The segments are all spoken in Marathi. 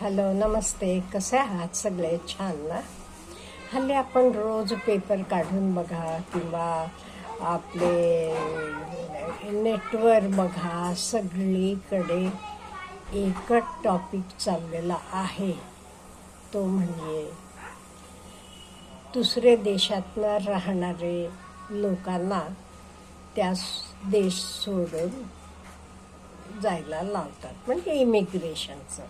हॅलो नमस्ते. कसे आहात सगळे? छान ना? हल्ली आपण रोज पेपर काढून बघा किंवा आपले नेटवर बघा. सगळीकडे एकच टॉपिक चाललेला आहे. तो म्हणजे दुसरे देशातनं राहणारे लोकांना त्या देश सोडून जायला लावतात. म्हणजे इमिग्रेशनचं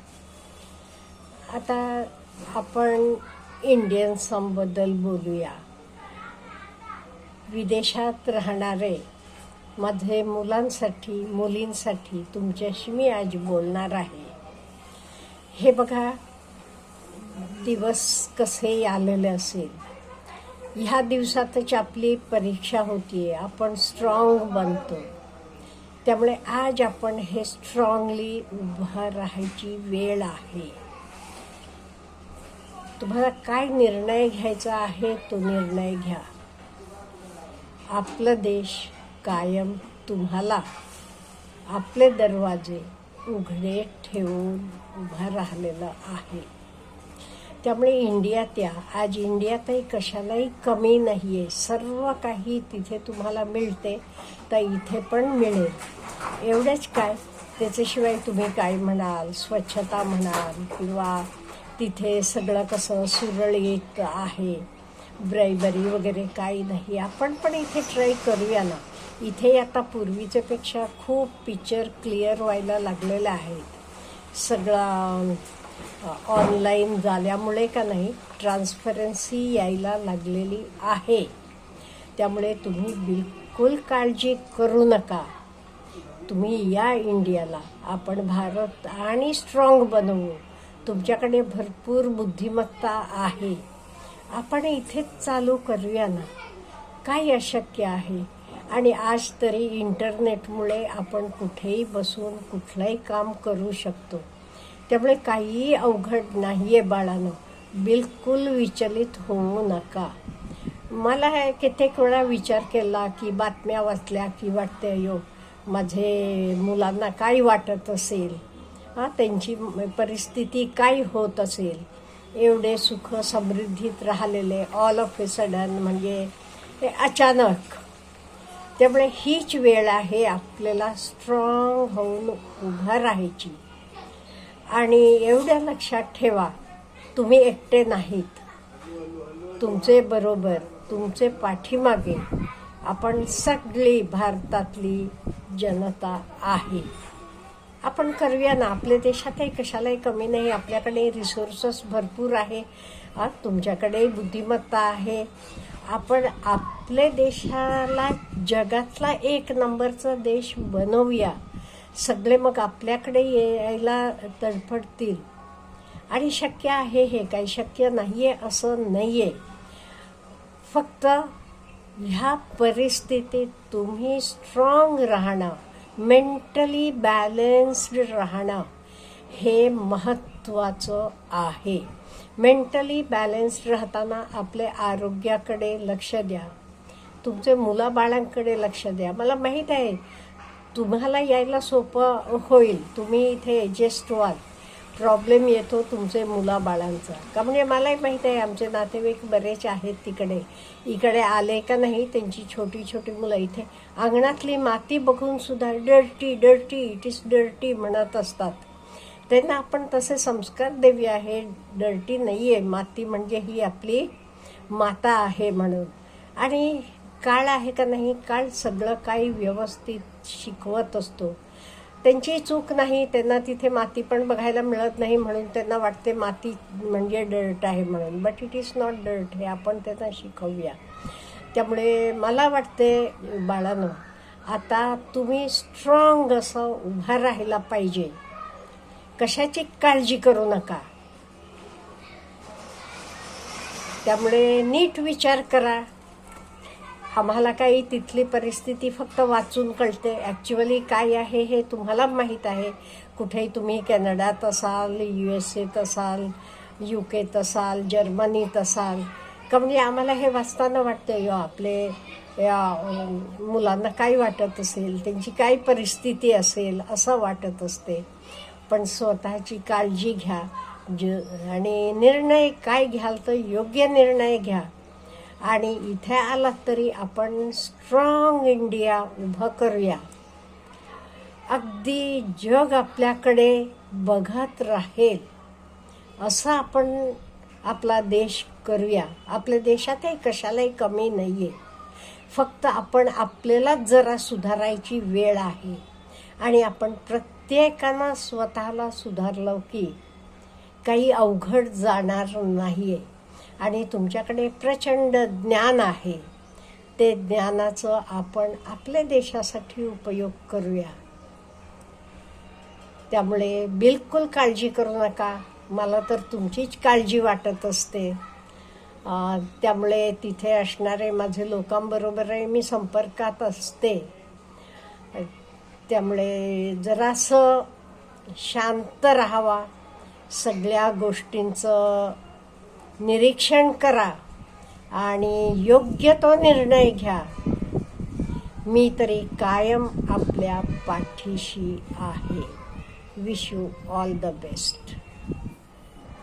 आता आपण इंडियन सॉन्गबद्दल बोलूया. विदेशात राहणारे माझे मुलांसाठी मुलींसाठी तुमच्याशी मी आज बोलणार आहे. हे बघा दिवस कसे आलेले असेल. ह्या दिवसातच आपली परीक्षा होतीये आपण स्ट्रॉंग बनतो. त्यामुळे आज आपण हे स्ट्रॉंगली उभं राहायची वेळ आहे. तुम्हाला काय निर्णय घ्यायचा आहे तो निर्णय घ्या. आपला देश कायम तुम्हाला आपले दरवाजे उघडे ठेवून उभा राहिलेलं आहे. त्यामुळे इंडियात या आज इंडियातही कशालाही कमी नाही आहे सर्व काही तिथे तुम्हाला मिळते तर इथे पण मिळेल. एवढंच काय? त्याच्याशिवाय तुम्ही काय म्हणाल? स्वच्छता म्हणाल किंवा तिथे सगळं कसं सुरळीत आहे. ब्रायबरी वगैरे काही नाही. आपण पण इथे ट्राय करूया ना. इथे आता पूर्वीच्यापेक्षा खूप पिक्चर क्लिअर व्हायला लागलेलं आहेत. सगळा ऑनलाईन झाल्यामुळे का नाही ट्रान्सपरन्सी यायला लागलेली आहे. त्यामुळे तुम्ही बिलकुल काळजी करू नका. तुम्ही या इंडियाला आपण भारत आणि स्ट्रॉंग बनवू. तुमच्याकडे भरपूर बुद्धिमत्ता आहे. आपण इथेच चालू करूया ना. काय अशक्य आहे? आणि आज तरी इंटरनेटमुळे आपण कुठेही बसून कुठलंही काम करू शकतो. त्यामुळे काहीही अवघड नाही आहे बाळानं. बिलकुल विचलित होऊ नका. मला हे कित्येक वेळा विचार केला की बातम्या वाचल्या की वाटते यो माझे मुलांना काय वाटत असेल. हा त्यांची परिस्थिती काय होत असेल. एवढे सुख समृद्धीत राहिलेले ऑल ऑफ ए सडन म्हणजे ते अचानक. त्यामुळे हीच वेळ आहे आपल्याला स्ट्रॉंग होऊन उभा राहायची. आणि एवढ्या लक्षात ठेवा तुम्ही एकटे नाहीत. तुमचे बरोबर तुमचे पाठीमागे आपण सगळी भारतातली जनता आहे. आपण करूया ना आपल्या देशातही कशालाही कमी नाही आपल्याकडे रिसोर्सेस भरपूर आहे. तुमच्याकडे बुद्धिमत्ता आहे. आपण आपल्या देशाला जगातला एक नंबरचा देश बनवूया. सगळे मग आपल्याकडे यायला तडफडतील. आणि शक्य आहे हे काही शक्य नाही आहे असं नाही आहे फक्त ह्या परिस्थितीत तुम्ही स्ट्रॉंग राहणं मेंटली बॅलन्स्ड राहणं हे महत्त्वाचं आहे. मेंटली बॅलन्स्ड राहताना आपले आरोग्याकडे लक्ष द्या. तुमचे मुलाबाळांकडे लक्ष द्या. मला माहीत आहे तुम्हाला यायला सोपं होईल. तुम्ही इथे एजेस्ट व्हाल. प्रॉब्लेम येतो तुमचे मुलाबाळांचा. का म्हणजे मलाही माहीत आहे आमचे नातेवाईक बरेच आहेत तिकडे. इकडे आले का नाही त्यांची छोटी छोटी मुलं इथे. अंगणातली माती बघून सुद्धा dirty dirty it is dirty म्हणत असतात. त्यांना आपण तसे संस्कार देऊया हे डर्टी नाही आहे माती म्हणजे ही आपली माता आहे म्हणून. आणि काळ आहे का नाही काळ सगळं काही व्यवस्थित शिकवत असतो. त्यांची चूक नाही त्यांना तिथे माती पण बघायला मिळत नाही म्हणून त्यांना वाटते माती म्हणजे डर्ट आहे म्हणून. But it is not dirt हे आपण त्यांना शिकवूया. त्यामुळे मला वाटते बाळानं आता तुम्ही स्ट्रॉंग असं उभा राहायला पाहिजे. कशाची काळजी करू नका. त्यामुळे नीट विचार करा. आम्हाला काही तिथली परिस्थिती फक्त वाचून कळते. ॲक्च्युअली काय आहे हे तुम्हाला माहीत आहे. कुठेही तुम्ही कॅनडात असाल यू एस एत असाल यू केत असाल जर्मनीत असाल. का म्हणजे आम्हाला हे वाचताना वाटतं यो आपले या मुलांना काय वाटत असेल त्यांची काय परिस्थिती असेल असं वाटत असते. पण स्वतःची काळजी घ्या. ज आणि निर्णय काय घ्याल तर योग्य निर्णय घ्या. आणि इथे आलात तरी आपण स्ट्रॉंग इंडिया उभं करूया. अगदी जग आपल्याकडे बघत राहील असं आपण आपला देश करूया. आपल्या देशातही कशालाही कमी नाही आहे फक्त आपण आपल्यालाच जरा सुधारायची वेळ आहे. आणि आपण प्रत्येकानं स्वतःला सुधारलं की काही अवघड जाणार नाही आहे आणि तुमच्याकडे प्रचंड ज्ञान आहे. ते ज्ञानाचं आपण आपल्या देशासाठी उपयोग करूया. त्यामुळे बिलकुल काळजी करू नका. मला तर तुमचीच काळजी वाटत असते. त्यामुळे तिथे असणारे माझे लोकांबरोबरही मी संपर्कात असते. त्यामुळे जरासं शांत राहावा. सगळ्या गोष्टींचं निरीक्षण करा आणि योग्य तो निर्णय घ्या. मी तरी कायम आपल्या पाठीशी आहे. Wish you all the best